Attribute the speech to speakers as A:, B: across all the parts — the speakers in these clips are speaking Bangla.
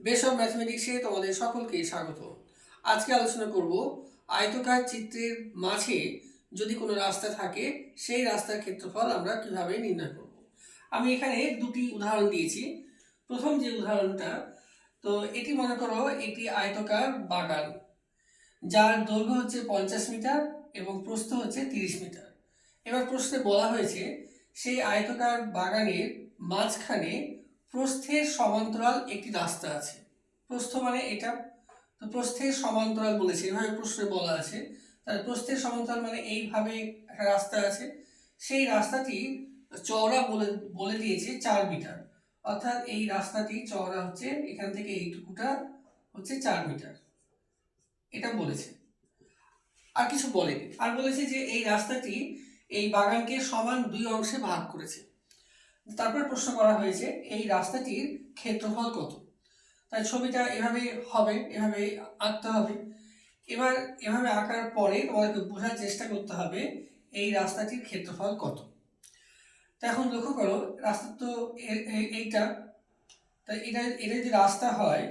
A: অফ ম্যাথমেটিক্সে তোমাদের সকলকে স্বাগত। আজকে আলোচনা করব আয়তকার চিত্রের মাঝে যদি কোনো রাস্তা থাকে, সেই রাস্তার ক্ষেত্রফল আমরা কীভাবে নির্ণয় করব। আমি এখানে দুটি উদাহরণ দিয়েছি। প্রথম যে উদাহরণটা, তো এটি মনে করো একটি আয়তকার বাগান, যার দৈর্ঘ্য হচ্ছে পঞ্চাশ মিটার এবং প্রস্থ হচ্ছে তিরিশ মিটার। এবার প্রশ্নে বলা হয়েছে, সেই আয়তকার বাগানের মাঝখানে প্রস্থের সমান্তরাল একটি রাস্তা আছে। প্রস্থ মানে এটা। তো প্রস্থের সমান্তরাল বলেছে, এভাবে প্রশ্নে বলা আছে। তাহলে প্রস্থের সমান্তরাল মানে এইভাবে একটা রাস্তা আছে। সেই রাস্তাটি চওড়া বলে বলে দিয়েছে চার মিটার। অর্থাৎ এই রাস্তাটি চওড়া হচ্ছে, এখান থেকে এইটুকুটা হচ্ছে চার মিটার। এটা বলেছে। আর কিছু বলেনি। আর বলেছে যে এই রাস্তাটি এই বাগানকে সমান দুই অংশে ভাগ করেছে। তারপর প্রশ্ন করা হয়েছে, এই রাস্তাটির ক্ষেত্রফল কত? তাই ছবিটা এভাবে হবে, এভাবে আঁকতে হবে। এবার এভাবে আঁকার পরে তোমাদেরকে বোঝার চেষ্টা করতে হবে, এই রাস্তাটির ক্ষেত্রফল কত? তা এখন লক্ষ্য করো, রাস্তা তো এইটা। তাই এটা এটা যদি রাস্তা হয়,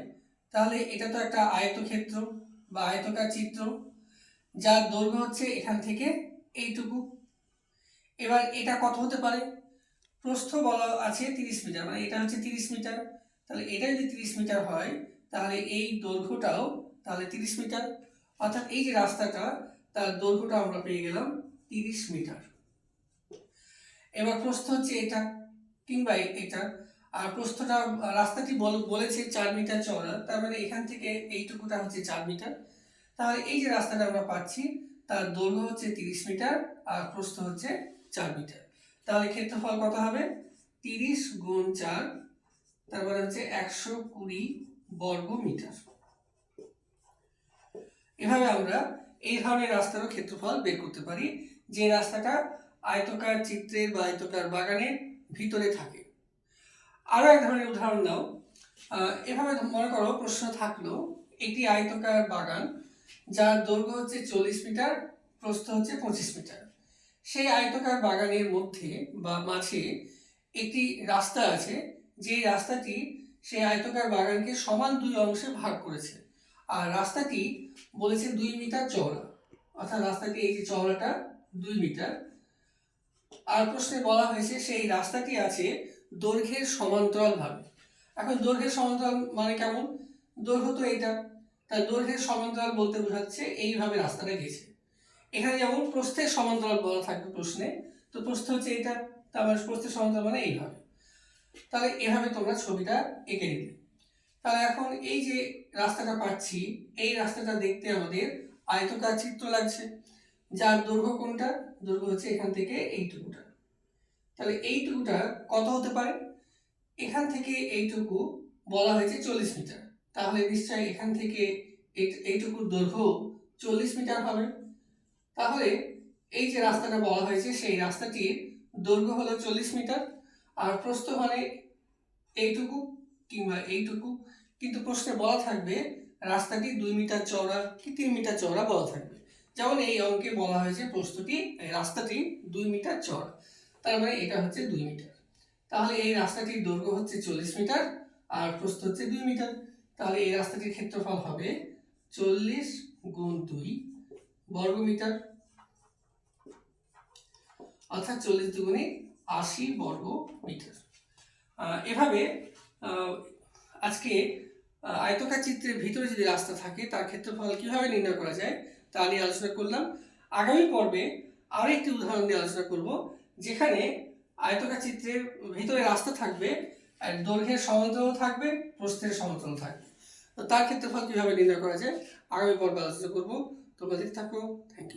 A: তাহলে এটা তো একটা আয়তক্ষেত্র বা আয়তকার চিত্র, যার দৈর্ঘ্য হচ্ছে এখান থেকে এইটুকু। এবার এটা কত হতে পারে? প্রস্থ বলা আছে তিরিশ মিটার মানে এটা হচ্ছে তিরিশ মিটার। তাহলে এটা যদি তিরিশ মিটার হয়, তাহলে এই দৈর্ঘ্যটাও তাহলে তিরিশ মিটার। অর্থাৎ এই যে রাস্তাটা, তার দৈর্ঘ্যটা আমরা পেয়ে গেলাম তিরিশ মিটার। এবার প্রস্থ হচ্ছে এটা কিংবা এটা। আর প্রস্থটা, রাস্তাটি বল- বলেছে চার মিটার চওড়া, তার মানে এখান থেকে এইটুকুটা হচ্ছে চার মিটার। তাহলে এই যে রাস্তাটা আমরা পাচ্ছি, তার দৈর্ঘ্য হচ্ছে তিরিশ মিটার আর প্রস্থ হচ্ছে চার মিটার। তাহলে ক্ষেত্রফল কত হবে? তিরিশ গুণ চার তারপরে হচ্ছে একশো কুড়ি বর্গ মিটার। এভাবে আমরা এই ধরনের রাস্তারও ক্ষেত্রফল বের করতে পারি যে রাস্তাটা আয়তকার চিত্রের বা আয়তকার বাগানের ভিতরে থাকে। আরও এক ধরনের উদাহরণ আহ, এভাবে মনে করো প্রশ্ন থাকল একটি আয়তকার বাগান যার দৈর্ঘ্য হচ্ছে চল্লিশ মিটার প্রস্থ হচ্ছে পঁচিশ মিটার। সেই আয়তকার বাগানের মধ্যে বা মাঝে একটি রাস্তা আছে। যে রাস্তাটি সেই আয়তকার বাগানকে সমান দুই অংশে ভাগ করেছে। আর রাস্তাটি বলেছে দুই মিটার চওড়া। অর্থাৎ রাস্তাটি এই যে চওড়াটা, দুই মিটার। আর প্রশ্নে বলা হয়েছে সেই রাস্তাটি আছে দৈর্ঘ্যের সমান্তরাল ভাবে। এখন দৈর্ঘ্যের সমান্তরাল মানে কেমন? দৈর্ঘ্য তো এইটা। তাই দৈর্ঘ্যের সমান্তরাল বলতে বোঝাচ্ছে এইভাবে রাস্তাটা গেছে। এখানে যেমন প্রস্থের সমান্তরাল বলা থাকবে প্রশ্নে, তো প্রস্থ হচ্ছে এটা তার মানে প্রস্থের সমান্তরাল মানে এইভাবে। তাহলে এভাবে তোমরা ছবিটা এঁকে নিবে। তাহলে এখন এই যে রাস্তাটা পাচ্ছি, এই রাস্তাটা দেখতে আমাদের আয়তকার চিত্র লাগছে। যার দৈর্ঘ্য কোনটা? দৈর্ঘ্য হচ্ছে এখান থেকে এইটুকুটা। তাহলে এইটুকুটা কত হতে পারে? এখান থেকে এইটুকু বলা হয়েছে চল্লিশ মিটার। তাহলে নিশ্চয়ই এখান থেকে এই- এইটুকুর দৈর্ঘ্য চল্লিশ মিটার হবে। তাহলে এই যে রাস্তাটা বলা হয়েছে, সেই রাস্তাটির দৈর্ঘ্য হলো চল্লিশ মিটার, আর প্রস্থ মানে এইটুকু কিংবা এইটুকু। কিন্তু প্রশ্নে বলা থাকবে, রাস্তাটি দুই মিটার চওড়া কি তিন মিটার চওড়া বলা থাকবে? যেমন এই অঙ্কে বলা হয়েছে প্রস্তুতি রাস্তাটি দুই মিটার চওড়া। তার মানে এটা হচ্ছে দুই মিটার। তাহলে এই রাস্তাটির দৈর্ঘ্য হচ্ছে চল্লিশ মিটার, আর প্রস্থ হচ্ছে দুই মিটার। তাহলে এই রাস্তাটির ক্ষেত্রফল হবে চল্লিশ গুণ দুই বর্গ মিটার অর্থাৎ চল্লিশ দুগুণে আশি বর্গ মিটার এভাবে আজকে আয়তকার চিত্রের ভিতরে যদি রাস্তা থাকে, তার ক্ষেত্রফল কীভাবে নির্ণয় করা যায়, তা নিয়ে আলোচনা করলাম। আগামী পর্বে আরও একটি উদাহরণ নিয়ে আলোচনা করব, যেখানে আয়তকার চিত্রের ভিতরে রাস্তা থাকবে দৈর্ঘ্যের সমান্তরাল থাকবে, প্রস্থের সমান্তরাল থাকবে। তো তার ক্ষেত্রফল কীভাবে নির্ণয় করা যায়, আগামী পর্বে আলোচনা করব। তোমরা দেখতে থাকো থ্যাংক ইউ